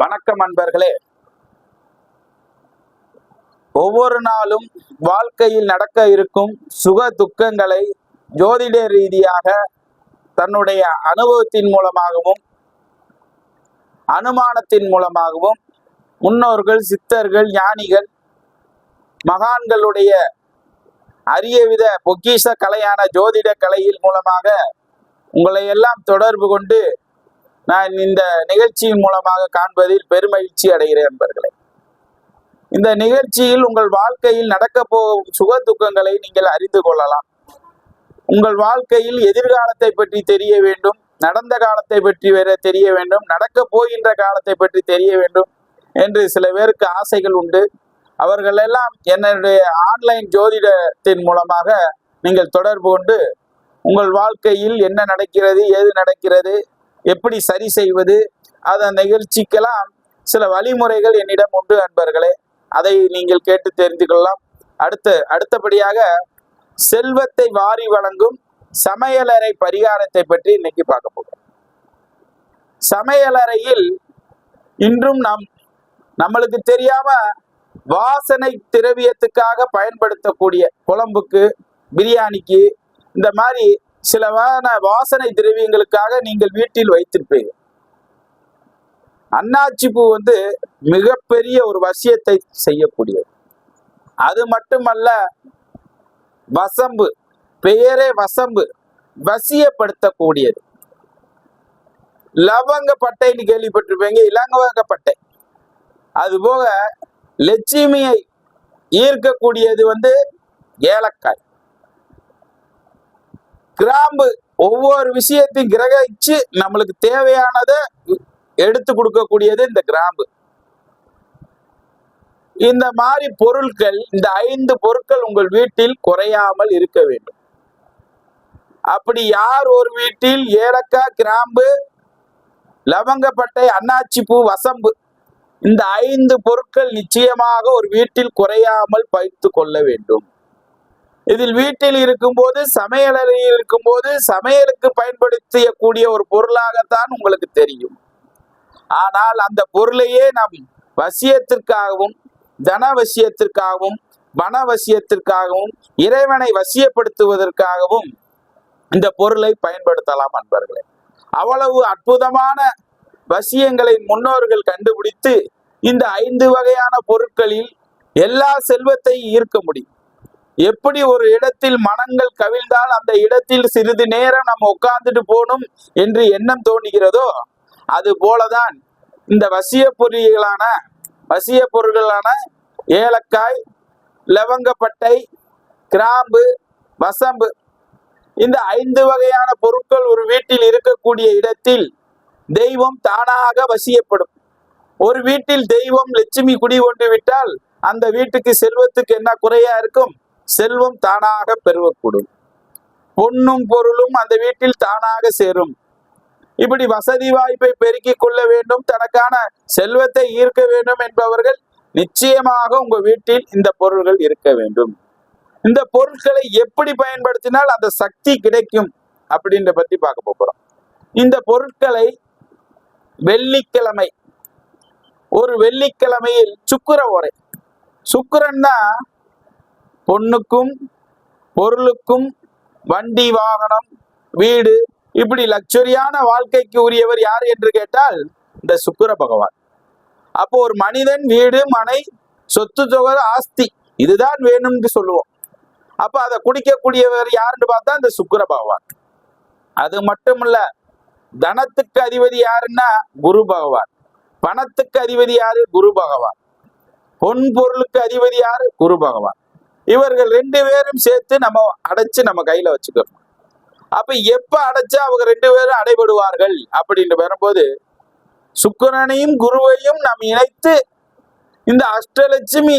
வணக்கம் அன்பர்களே. ஒவ்வொரு நாளும் வாழ்க்கையில் நடக்க இருக்கும் சுக துக்கங்களை ஜோதிட ரீதியாக தன்னுடைய அனுபவத்தின் மூலமாகவும் அனுமானத்தின் மூலமாகவும் முன்னோர்கள் சித்தர்கள் ஞானிகள் மகான்களுடைய அரியவித பொக்கிஷ கலையான ஜோதிட கலையில் மூலமாக உங்களை எல்லாம் தொடர்பு கொண்டு நான் இந்த நிகழ்ச்சியின் மூலமாக காண்பதில் பெருமகிழ்ச்சி அடைகிறேன் என்பர்களே இந்த நிகழ்ச்சியில் உங்கள் வாழ்க்கையில் நடக்க போகும் சுக துக்கங்களை நீங்கள் அறிந்து கொள்ளலாம். உங்கள் வாழ்க்கையில் எதிர்காலத்தை பற்றி தெரிய வேண்டும் நடந்த காலத்தை பற்றி வேற தெரிய வேண்டும் நடக்க போகின்ற காலத்தை பற்றி தெரிய வேண்டும் என்று சில பேருக்கு ஆசைகள் உண்டு. அவர்கள் எல்லாம் என்னுடைய ஆன்லைன் ஜோதிடத்தின் மூலமாக நீங்கள் தொடர்பு கொண்டு உங்கள் வாழ்க்கையில் என்ன நடக்கிறது ஏது நடக்கிறது எப்படி சரி செய்வது? அதன் நிகழ்ச்சிக்கெல்லாம் சில வழிமுறைகள் என்னிடம் உண்டு அன்பர்களே அதை நீங்கள் கேட்டு தெரிந்து கொள்ளலாம் அடுத்து அடுத்தபடியாக செல்வத்தை வாரி வழங்கும் சமையலறை பரிகாரத்தை பற்றி இன்னைக்கு பார்க்க போகிறோம். சமையலறையில் இன்றும் நம் நம்மளுக்கு தெரியாம வாசனை திரவியத்துக்காக பயன்படுத்தக்கூடிய குழம்புக்கு பிரியாணிக்கு இந்த மாதிரி சில வாசனை திரவியங்களுக்காக நீங்கள் வீட்டில் வைத்திருப்பீங்க அன்னாச்சி பூ வந்து மிகப்பெரிய ஒரு வசியத்தை செய்யக்கூடியது. அது மட்டுமல்ல வசம்பு பெயரே வசம்பு வசியப்படுத்தக்கூடியது. லவங்க பட்டைன்னு கேள்விப்பட்டிருப்பீங்க இலங்கவங்க பட்டை. அது போக லட்சுமியை ஈர்க்கக்கூடியது வந்து ஏலக்காய். கிராம்பு ஒவ்வொரு விஷயத்தையும் கிரகிச்சு நம்மளுக்கு தேவையானதை எடுத்து கொடுக்கக்கூடியது இந்த கிராம்பு. இந்த மாதிரி பொருட்கள் இந்த ஐந்து பொருட்கள் உங்கள் வீட்டில் குறையாமல் இருக்க வேண்டும். அப்படி யார் ஒரு வீட்டில் ஏலக்காய் கிராம்பு லவங்கப்பட்டை அன்னாச்சி பூ வசம்பு இந்த ஐந்து பொருட்கள் நிச்சயமாக ஒரு வீட்டில் குறையாமல் பயித்து கொள்ள வேண்டும். இதில் வீட்டில் இருக்கும்போது சமையலறையில் இருக்கும்போது சமையலுக்கு பயன்படுத்தக்கூடிய ஒரு பொருளாகத்தான் உங்களுக்கு தெரியும். ஆனால் அந்த பொருளையே நாம் வசியத்திற்காகவும் தனவசியத்திற்காகவும் வனவசியத்திற்காகவும் இறைவனை வசியப்படுத்துவதற்காகவும் இந்த பொருளை பயன்படுத்தலாம் அன்பர்களே. அவ்வளவு அற்புதமான வசியங்களை முன்னோர்கள் கண்டுபிடித்து இந்த ஐந்து வகையான பொருட்களில் எல்லா செல்வத்தையும் ஈர்க்க முடியும். எப்படி ஒரு இடத்தில் மனங்கள் கவிழ்ந்தால் அந்த இடத்தில் சிறிது நேரம் நம்ம உட்கார்ந்துட்டு போகணும் என்று எண்ணம் தோணுகிறதோ அது போலதான் இந்த வசிய பொருள்களான வசிய பொருள்களான ஏலக்காய் லவங்கப்பட்டை கிராம்பு வசம்பு இந்த ஐந்து வகையான பொருட்கள் ஒரு வீட்டில் இருக்கக்கூடிய இடத்தில் தெய்வம் தானாக வசியப்படும். ஒரு வீட்டில் தெய்வம் லட்சுமி குடி கொண்டு விட்டால் அந்த வீட்டுக்கு செல்வத்துக்கு என்ன குறையா இருக்கும்? செல்வம் தானாக பெருகக்கூடும். பொன்னும் பொருளும் அந்த வீட்டில் தானாக சேரும். இப்படி வசதி வாய்ப்பை பெருக்கிக் கொள்ள வேண்டும் தனக்கான செல்வத்தை ஈர்க்க வேண்டும் என்பவர்கள் நிச்சயமாக உங்க வீட்டில் இந்த பொருள்கள் இருக்க வேண்டும். இந்த பொருட்களை எப்படி பயன்படுத்தினால் அந்த சக்தி கிடைக்கும் அப்படின்ற பத்தி பார்க்க போறோம். இந்த பொருட்களை வெள்ளிக்கிழமை ஒரு வெள்ளிக்கிழமையில் சுக்கிர உரை சுக்கரன் தான் பொண்ணுக்கும் பொருளுக்கும் வண்டி வாகனம் வீடு இப்படி லக்ஸரியான வாழ்க்கைக்கு உரியவர் யார் என்று கேட்டால் இந்த சுக்கர பகவான். அப்போ ஒரு மனிதன் வீடு மனை சொத்து தொகை ஆஸ்தி இதுதான் வேணும்னு சொல்லுவோம். அப்ப அதை குடிக்கக்கூடியவர் யாருன்னு பார்த்தா இந்த சுக்கர பகவான். அது மட்டும் இல்ல தனத்துக்கு அதிபதி யாருன்னா குரு பகவான். பணத்துக்கு அதிபதி யாரு? குரு பகவான். பொன் பொருளுக்கு அதிபதி யாரு? குரு பகவான். இவர்கள் ரெண்டு பேரும் சேர்த்து நம்ம அடைச்சு நம்ம கையில வச்சுக்கணும் அப்ப எப்ப அடைச்சா அவங்க ரெண்டு பேரும் அடைபடுவார்கள் அப்படின்னு வரும்போது சுக்கிரனையும் குருவையும் நாம் இணைத்து இந்த அஷ்டலட்சுமி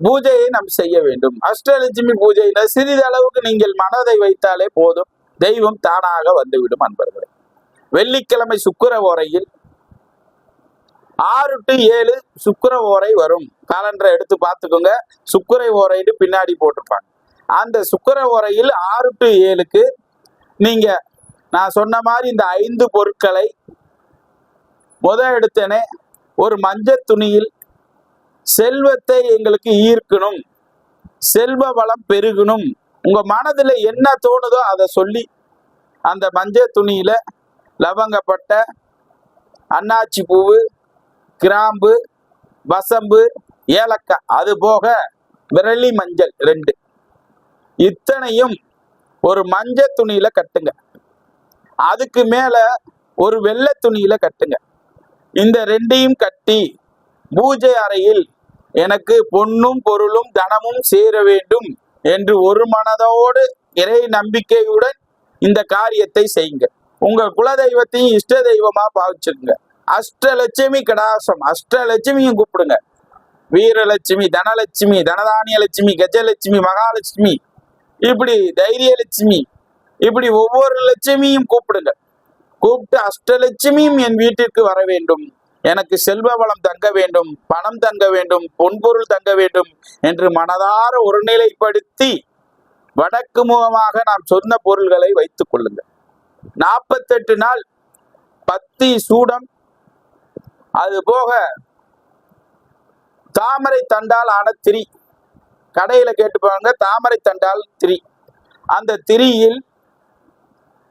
பூஜையை நாம் செய்ய வேண்டும். அஷ்டலட்சுமி பூஜையில சிறிதளவுக்கு நீங்கள் மனதை வைத்தாலே போதும். தெய்வம் தானாக வந்துவிடும் அன்பர்களே. வெள்ளிக்கிழமை சுக்கிர உரையில் ஆறு டு ஏழு சுக்கர ஓரை வரும். காலண்டரை எடுத்து பார்த்துக்கோங்க. சுக்கிர ஓரைன்னு பின்னாடி போட்டிருப்பாங்க. அந்த சுக்கர ஓரையில் ஆறு டு ஏழுக்கு நீங்க நான் சொன்ன மாதிரி இந்த ஐந்து பொருட்களை முத எடுத்தனே ஒரு மஞ்சள் துணியில் செல்வத்தை எங்களுக்கு ஈர்க்கணும். செல்வ வளம் பெருகணும். உங்க மனதுல என்ன தோணுதோ அதை சொல்லி அந்த மஞ்சள் துணியில லவங்கப்பட்ட அன்னாச்சி பூவு கிராம்பு வசம்பு ஏலக்காய். அது போக விரலி மஞ்சள் ரெண்டு. இத்தனையும் ஒரு மஞ்சள் துணியில கட்டுங்க. அதுக்கு மேல ஒரு வெள்ளை துணியில கட்டுங்க. இந்த ரெண்டையும் கட்டி பூஜை அறையில் எனக்கு பொன்னும் பொருளும் தனமும் சேர வேண்டும் என்று ஒரு மனதோடு இறை நம்பிக்கையுடன் இந்த காரியத்தை செய்யுங்க. உங்கள் குலதெய்வத்தையும் இஷ்ட தெய்வமா பாவிச்சிருங்க. அஷ்டலட்சுமி கடாசம். அஷ்டலட்சுமியும் கூப்பிடுங்க. வீரலட்சுமி தனலட்சுமி தனதானிய லட்சுமி கஜலட்சுமி மகாலட்சுமி இப்படி தைரியலட்சுமி இப்படி ஒவ்வொரு லட்சுமியும் கூப்பிடுங்க. கூப்பிட்டு அஷ்டலட்சுமியும் என் வீட்டிற்கு வர வேண்டும். எனக்கு செல்வ வளம் தங்க வேண்டும் பணம் தங்க வேண்டும் பொன்பொருள் தங்க வேண்டும் என்று மனதார ஒருநிலைப்படுத்தி வடக்கு முகமாக நாம் சொன்ன பொருள்களை வைத்துக் கொள்ளுங்கள். நாற்பத்தெட்டு நாள் பத்தி சூடம் அது போக தாமரை தண்டால் ஆன திரி. கடையில கேட்டுப்பாங்க தாமரை தண்டால் திரி. அந்த திரியில்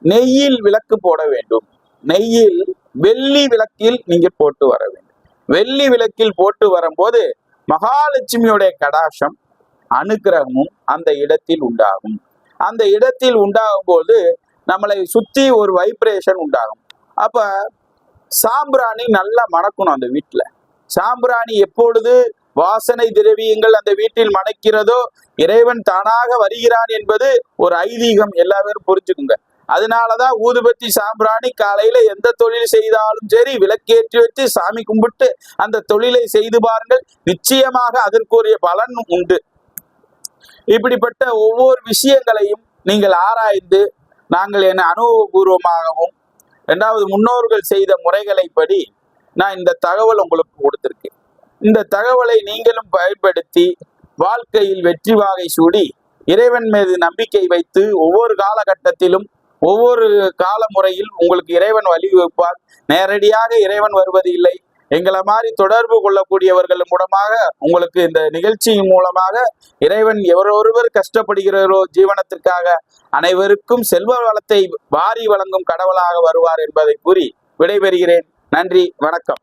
நெய்யில் விளக்கு போட வேண்டும். நெய்யில் வெள்ளி விளக்கில் நீங்க போட்டு வர வேண்டும். வெள்ளி விளக்கில் போட்டு வரும்போது மகாலட்சுமியுடைய கடாசம் அனுக்கிரகமும் அந்த இடத்தில் உண்டாகும். அந்த இடத்தில் உண்டாகும் போது நம்மளை சுத்தி ஒரு வைப்ரேஷன் உண்டாகும். அப்ப சாம்பிராணி நல்லா மணக்கணும் அந்த வீட்டில் சாம்பிராணி எப்பொழுது வாசனை திரவியங்கள் அந்த வீட்டில் மணக்கிறதோ இறைவன் தானாக வருகிறான் என்பது ஒரு ஐதீகம் எல்லா பேரும் புரிஞ்சுக்குங்க. அதனாலதான் ஊதுபத்தி சாம்பிராணி காலையில எந்த தொழில் செய்தாலும் சரி விளக்கேற்றி வச்சு சாமி கும்பிட்டு அந்த தொழிலை செய்து பாருங்கள். நிச்சயமாக அதற்குரிய பலன் உண்டு. இப்படிப்பட்ட ஒவ்வொரு விஷயங்களையும் நீங்கள் ஆராய்ந்து நாங்கள் என அனுபவபூர்வமாகவும் ரெண்டாவது முன்னோர்கள் செய்த முறைகளை படி நான் இந்த தகவல் உங்களுக்கு கொடுத்துருக்கேன். இந்த தகவலை நீங்களும் பயன்படுத்தி வாழ்க்கையில் வெற்றி வாகை சூடி இறைவன் மீது நம்பிக்கை வைத்து ஒவ்வொரு காலகட்டத்திலும் ஒவ்வொரு கால முறையில் உங்களுக்கு இறைவன் வழிவகுப்பால் நேரடியாக இறைவன் வருவது இல்லை. எங்களை மாதிரி தொடர்பு கொள்ளக்கூடியவர்கள் மூலமாக உங்களுக்கு இந்த நிகழ்ச்சியின் மூலமாக இறைவன் எவரொருவர் கஷ்டப்படுகிறாரோ ஜீவனத்திற்காக அனைவருக்கும் செல்வ வளத்தை வாரி வழங்கும் கடவுளாக வருவார் என்பதை கூறி விடைபெறுகிறேன். நன்றி வணக்கம்.